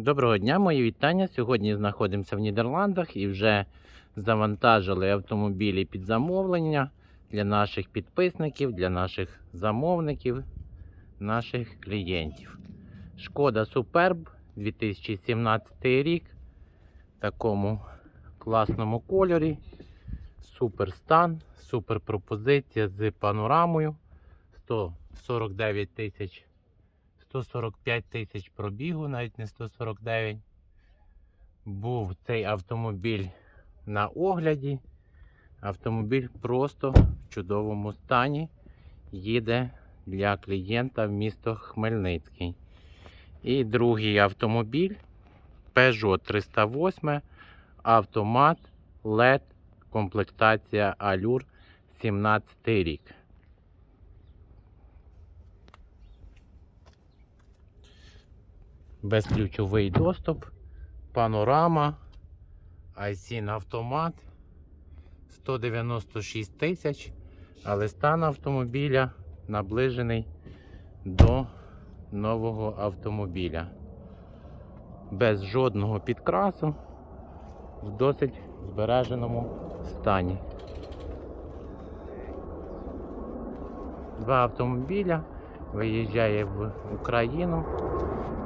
Доброго дня, мої вітання. Сьогодні знаходимося в Нідерландах і вже завантажили автомобілі під замовлення для наших підписників, для наших замовників, наших клієнтів. Шкода Superb 2017 рік в такому класному кольорі. Супер стан, супер пропозиція з панорамою 149 тисяч 145 тисяч пробігу, навіть не 149. Був цей автомобіль на огляді. Автомобіль просто в чудовому стані. Їде для клієнта в місто Хмельницький. І другий автомобіль Peugeot 308, автомат, LED, комплектація Allure 17 рік. Безключовий доступ, панорама, Айсін автомат 196 тисяч, але стан автомобіля наближений до нового автомобіля. Без жодного підкрасу в досить збереженому стані. Два автомобіля виїжджає в Україну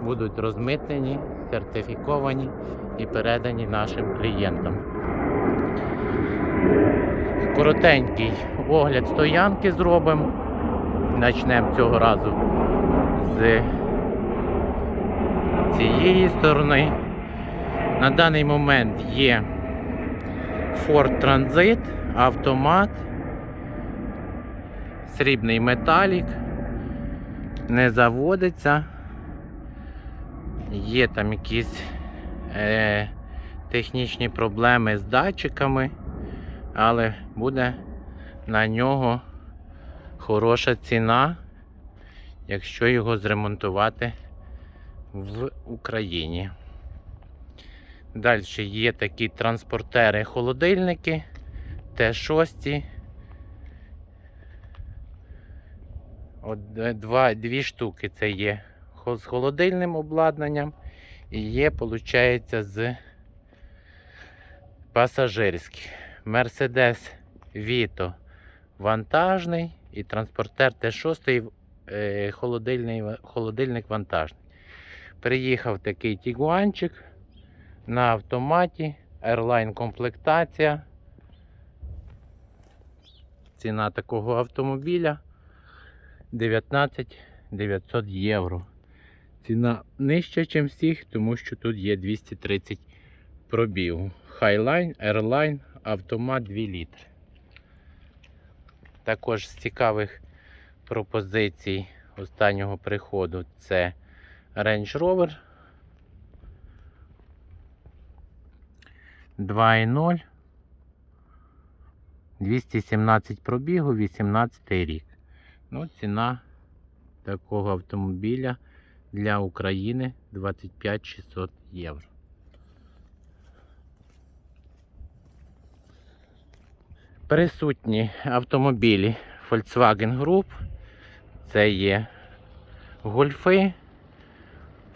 будуть розмитнені, сертифіковані і передані нашим клієнтам. Коротенький огляд стоянки зробимо. Почнемо цього разу з цієї сторони. На даний момент є Ford Transit, автомат, срібний металік, не заводиться. Є там якісь е, технічні проблеми з датчиками, але буде на нього хороша ціна, якщо його зремонтувати в Україні. Далі є такі транспортери-холодильники Т6. От, е, два, дві штуки це є з холодильним обладнанням і є, виходить, з пасажирських. Mercedes Vito вантажний і транспортер Т6 е, холодильний, холодильник вантажний. Приїхав такий тігуанчик на автоматі, Airline комплектація. Ціна такого автомобіля 19 900 євро. Ціна нижча, ніж всіх, тому що тут є 230 пробігу. Highline, Airline, автомат 2 літри. Також з цікавих пропозицій останнього приходу це Range Rover 2.0. 217 пробігу, 18 рік. Ну, ціна такого автомобіля для України 25 600 євро. Присутні автомобілі Volkswagen Group. Це є гольфи,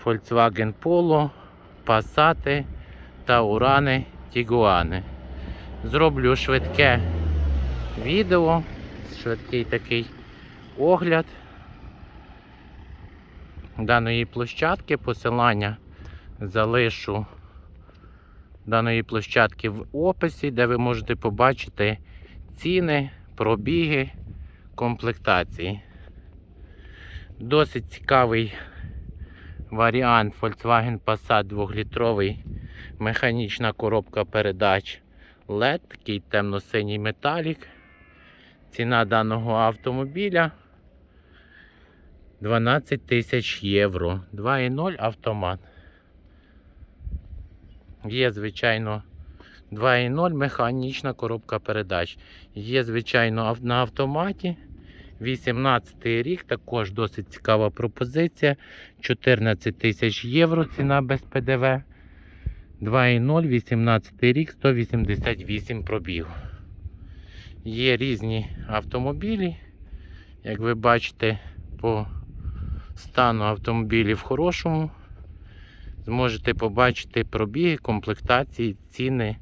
Volkswagen Polo, Passat та Урани Тігуани. Зроблю швидке відео, швидкий такий огляд даної площадки. Посилання залишу даної площадки в описі, де ви можете побачити ціни, пробіги, комплектації. Досить цікавий варіант Volkswagen Passat 2-літровий, механічна коробка передач LED, такий темно-синій металік. Ціна даного автомобіля 12 тисяч євро. 2.0 автомат. Є, звичайно, 2.0 механічна коробка передач. Є, звичайно, на автоматі. 18 рік, також досить цікава пропозиція. 14 тисяч євро ціна без ПДВ. 2.0, 18 рік, 188 пробігу. Є різні автомобілі. Як ви бачите, по стану автомобілів в хорошому зможете побачити пробіги, комплектації, ціни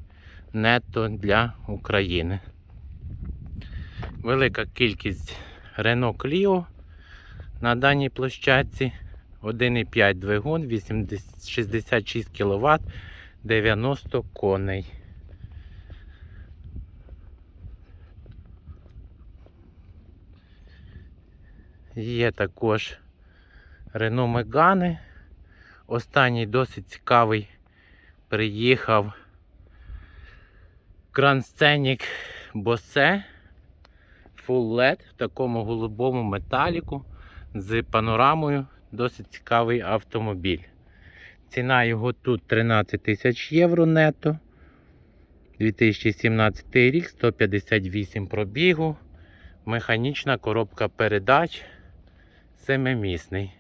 нетто для України. Велика кількість Renault Clio на даній площадці. 1,5 двигун, 80, 66 кВт, 90 коней. Є також Renault Megane. Останній досить цікавий приїхав Scenic Bose Full LED в такому голубому металіку з панорамою. Досить цікавий автомобіль. Ціна його тут 13 тисяч євро нето. 2017 рік, 158 пробігу. Механічна коробка передач. Семимісний.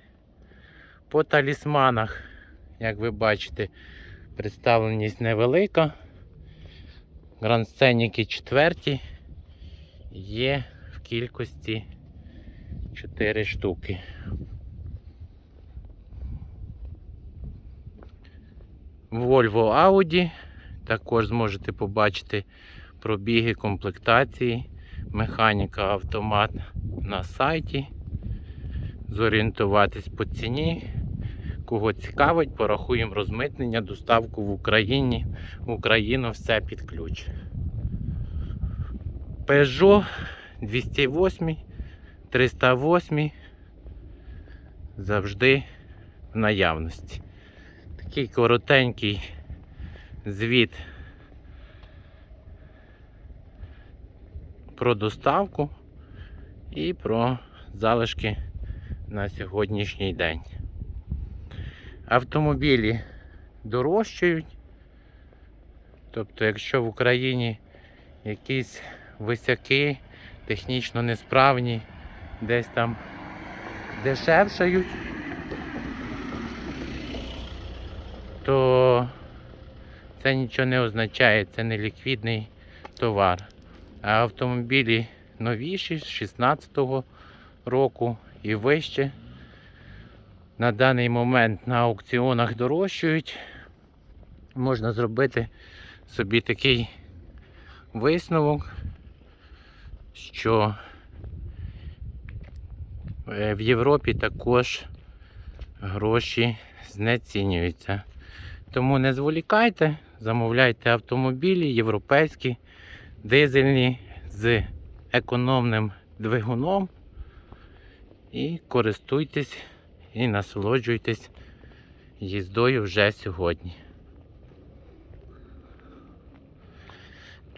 По талісманах, як ви бачите, представленість невелика. Грандсценіки четверті є в кількості 4 штуки. Volvo Audi. Також зможете побачити пробіги комплектації, механіка автомат на сайті. Зорієнтуватись по ціні. Кого цікавить, порахуємо розмитнення, доставку в Україні. В Україну все під ключ. Peugeot 208, 308 завжди в наявності. Такий коротенький звіт про доставку і про залишки на сьогоднішній день. Автомобілі дорожчають. Тобто, якщо в Україні якісь висяки, технічно несправні, десь там дешевшають, то це нічого не означає, це не ліквідний товар. А автомобілі новіші з 16-го року і вище на даний момент на аукціонах дорожчають. Можна зробити собі такий висновок, що е, в Європі також гроші знецінюються. Тому не зволікайте, замовляйте автомобілі європейські, дизельні з економним двигуном і користуйтесь і насолоджуйтесь їздою вже сьогодні.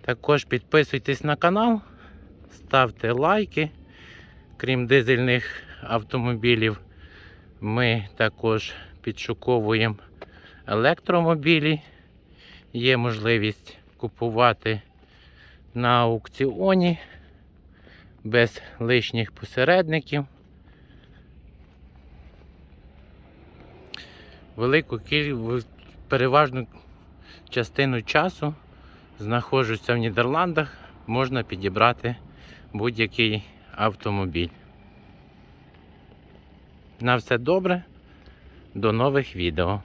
Також підписуйтесь на канал, ставте лайки. Крім дизельних автомобілів, ми також підшуковуємо електромобілі. Є можливість купувати на аукціоні без лишніх посередників. Велику кількість, переважну частину часу знаходжуся в Нідерландах, можна підібрати будь-який автомобіль. На все добре, до нових відео.